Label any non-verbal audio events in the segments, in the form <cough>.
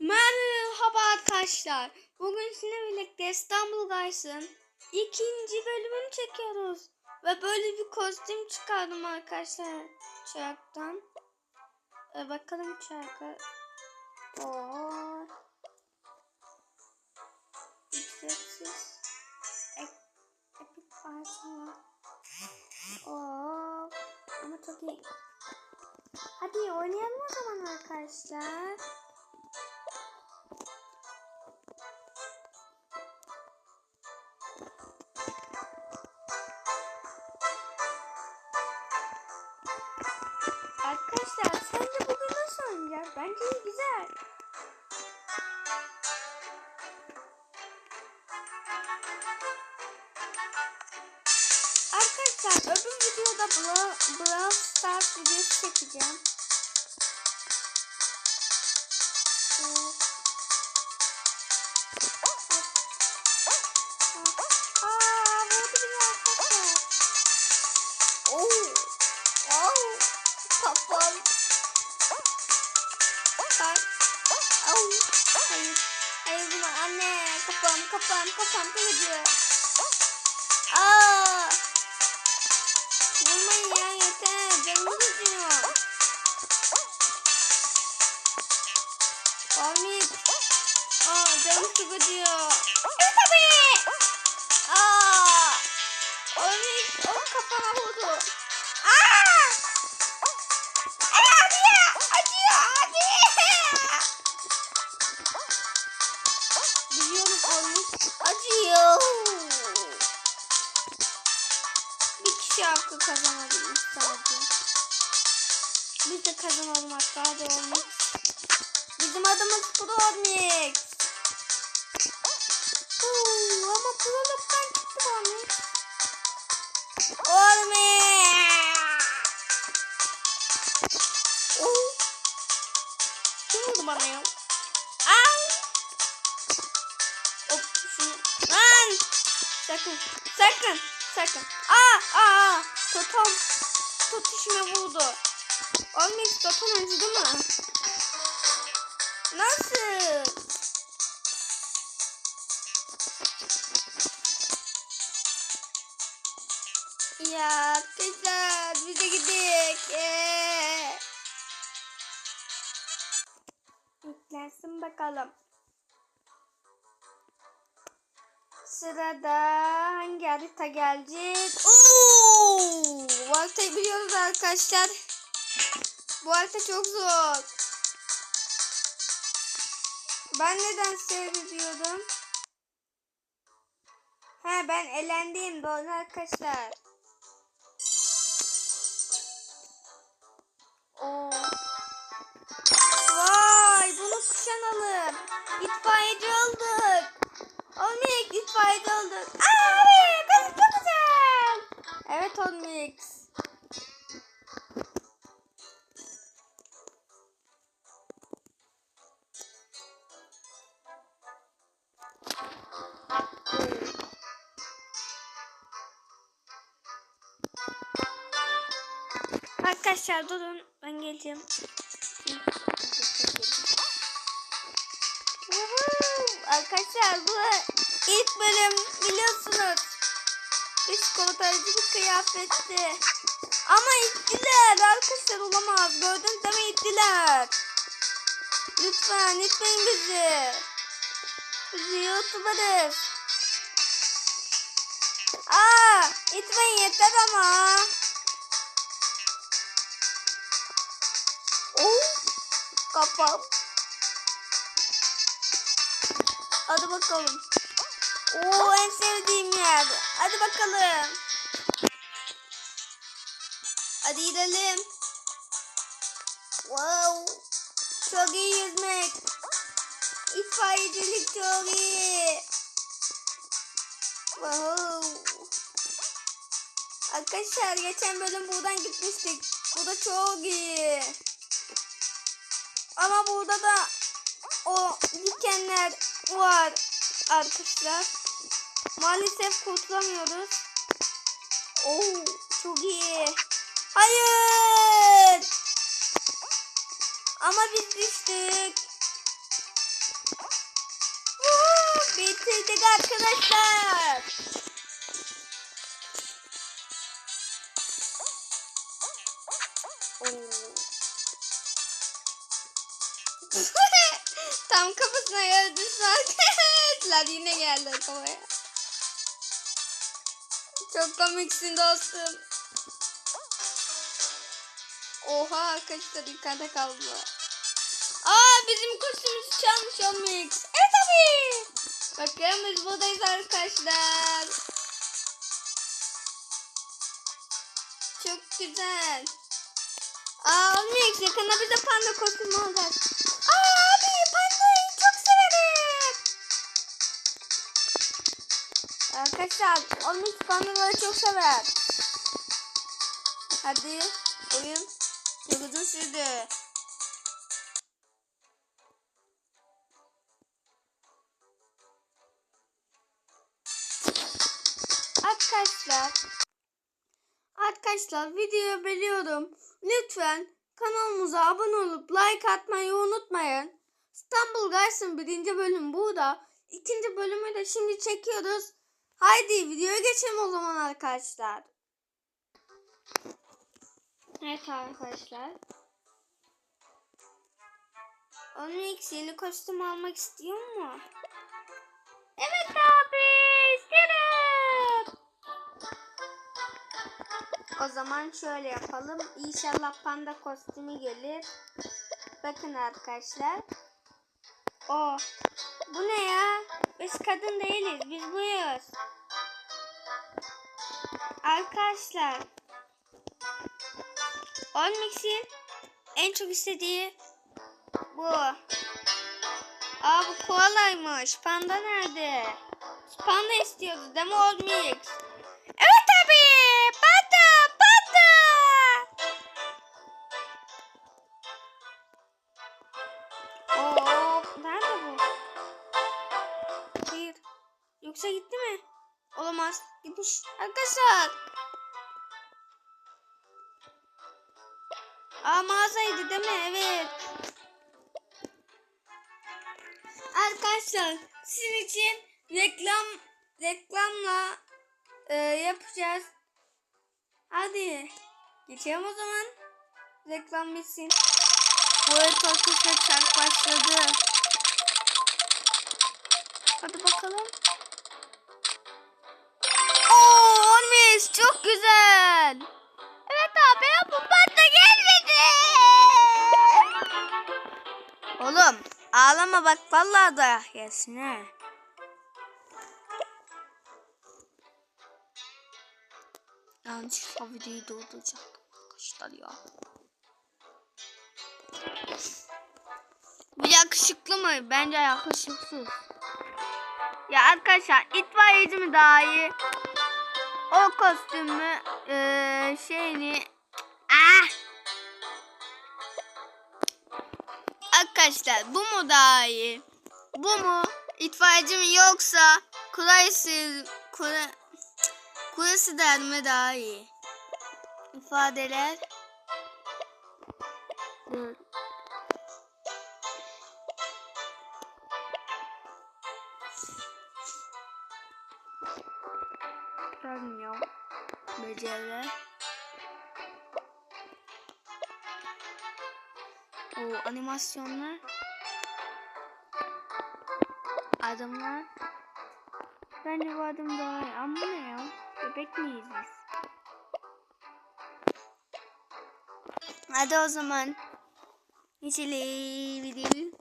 Merhaba arkadaşlar. Bugün sizinle birlikte İstanbul Guys'ın ikinci bölümünü çekiyoruz. Ve böyle bir kostüm çıkardım arkadaşlar çarktan. Ee, bakalım çarka. Oo. Ücretsiz. Epik parça. Oo. Ama çok iyi. Hadi oynayalım o zaman. Arkadaşlar Arkadaşlar öbür videoda Brawl, Brawl Stars videosu çekeceğim. Ee. Hayır. Hayır buna anne. Kafam kafam kafam canım çok acıyor. Tabii. Aa. Ahmet. O kafama vurdu. Aa! Ay acıyor, acıyor abi. Biliyorum olmuş. Acıyor. Bir kişi hakkı kazanabilmiş sadece. Biz de kazanalım hatta olmuş. Bizim adımız Promix. Huu, ama Prolog'dan çıktı Promix. Olmuyor. Oo. Kim vurdu bana ya? Au. Hop şunu. Lan. Sakın. Sakın. Sakın. Aa. Aa. Totom. Tutuşma vurdu. Olmayız totom acıdı mı? Nasıl? Ya güzel. Bize gidik. Ee. Yüklensin bakalım. Sırada hangi harita gelecek? Oo! Bu haritayı biliyoruz arkadaşlar. Bu harita çok zor. Ben neden seviyorum? Ha ben elendim doğru arkadaşlar. Oo. Vay bunu kuşanalım. İtfaiyeci olduk. Arkadaşlar durun ben geleceğim. Arkadaşlar bu ilk bölüm biliyorsunuz. Biz komutancı bir kıyafetti. Ama ittiler arkadaşlar olamaz. Gördünüz değil ittiler. Lütfen itmeyin bizi. Bizi youtuberız. Aa, itmeyin yeter ama. Kafam. Hadi bakalım. Oo en sevdiğim yer. Hadi bakalım. Hadi gidelim. Wow. Çok iyi yüzmek. İtfaiyecilik çok iyi. Wow. Arkadaşlar geçen bölüm buradan gitmiştik. Bu da çok iyi. Ama burada da o dikenler var arkadaşlar. Maalesef kurtulamıyoruz. Oo, çok iyi. Hayır. Ama biz düştük. geldik arkadaşlar. Oo. <laughs> Tam kafasına geldi <laughs> zaten. yine geldi kafaya. Çok komiksin dostum. Oha arkadaşlar yukarıda kaldı. Aa bizim kostümümüzü çalmış olmuş. Evet tabii. Bakın biz buradayız arkadaşlar. Çok güzel. Aa olmuyor yakında bize panda kostümü olacak. Abi pandayı çok severim. Arkadaşlar olmuş pandaları çok sever. Hadi oyun çok uzun sürdü. Arkadaşlar Arkadaşlar videoyu biliyorum. Lütfen kanalımıza abone olup like atmayı unutmayın. İstanbul Guys'ın birinci bölüm burada. İkinci bölümü de şimdi çekiyoruz. Haydi videoya geçelim o zaman arkadaşlar. Evet arkadaşlar. Onyx yeni kostüm almak istiyor mu? Evet abi isterim. O zaman şöyle yapalım. İnşallah panda kostümü gelir. Bakın arkadaşlar. O. Bu ne ya? Biz kadın değiliz. Biz buyuz. Arkadaşlar. Olmix'in en çok istediği bu. Aa bu koalaymış. Panda nerede? Panda istiyordu değil mi Olmix? Evet Yoksa gitti mi? Olamaz. Gitmiş. Arkadaşlar. Aa mağazaydı değil mi? Evet. Arkadaşlar sizin için reklam reklamla e, yapacağız. Hadi geçelim o zaman. Reklam bitsin. Bu evet başladı. Hadi bakalım. Olmuş çok güzel. Evet abi bu panda gelmedi. Oğlum ağlama bak vallahi da gelsin ha. Yanlışlıkla videoyu durduracak arkadaşlar ya. Bu yakışıklı mı? Bence yakışıksız. Ya arkadaşlar itfaiyeci mi daha iyi? O kostümü eee şeyini ah! Arkadaşlar bu mu daha iyi? Bu mu? İtfaiyeci yoksa kuraysı kura, kurası derme daha iyi? İfadeler Dur. Bilmiyorum. Beceriler. O animasyonlar. Adımlar. Bence bu adım daha iyi. Ama ne ya? Bebek miyiz biz? Hadi o zaman. Geçelim. gidelim.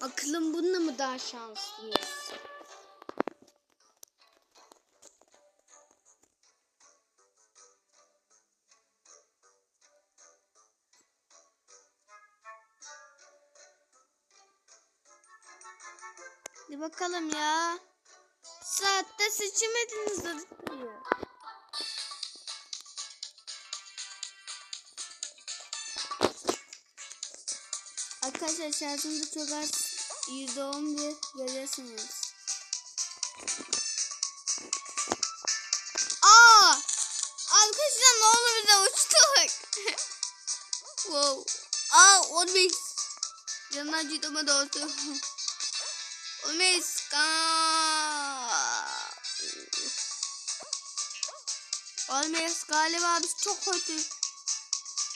Bakalım bununla mı daha şanslıyız? Hadi bakalım ya. Saatte seçemediniz diyor. Arkadaşlar şarjım çok az. %11 görüyorsunuz. Aa! Arkadaşlar ne oldu bize uçtuk. <laughs> wow. Aa 15. Canlar acıdı doğdu. <laughs> Ölmeyiz. Ölmeyiz galiba biz çok kötü.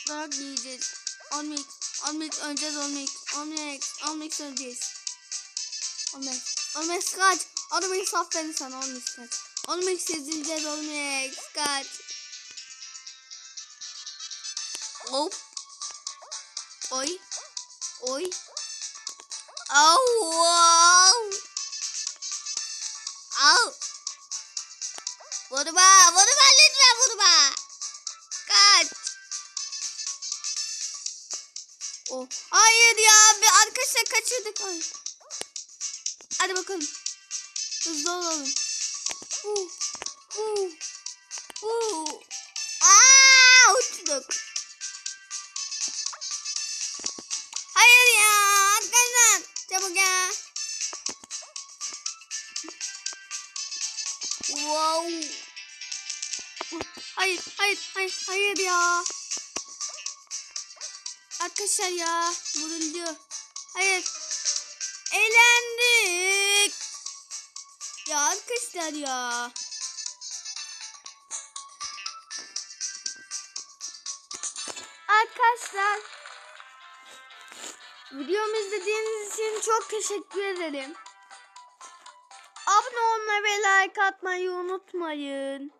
Dayak yiyeceğiz. Olmayız. Olmayız öleceğiz olmayız. Olmayız. Olmayız öleceğiz. Olmayız. Olmayız kaç. Olmayız aferin sana olmayız kaç. Olmayız ezileceğiz olmayız kaç. Hop. Oy. Oy. Au. Au. Au. Vurma. Vurma lütfen vurma. Kaç. Oh. Hayır ya. Bir arkadaşlar kaçırdık. Hayır. Hadi bakalım. Hızlı olalım. Uh. Uh. Uh. Aa, uçtuk. Wow. Hayır, hayır, hayır, hayır ya. Arkadaşlar ya, vuruldu. Hayır. Eğlendik. Ya arkadaşlar ya. Arkadaşlar videomu izlediğiniz için çok teşekkür ederim. Abone olmayı ve like atmayı unutmayın.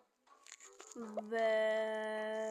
Ve...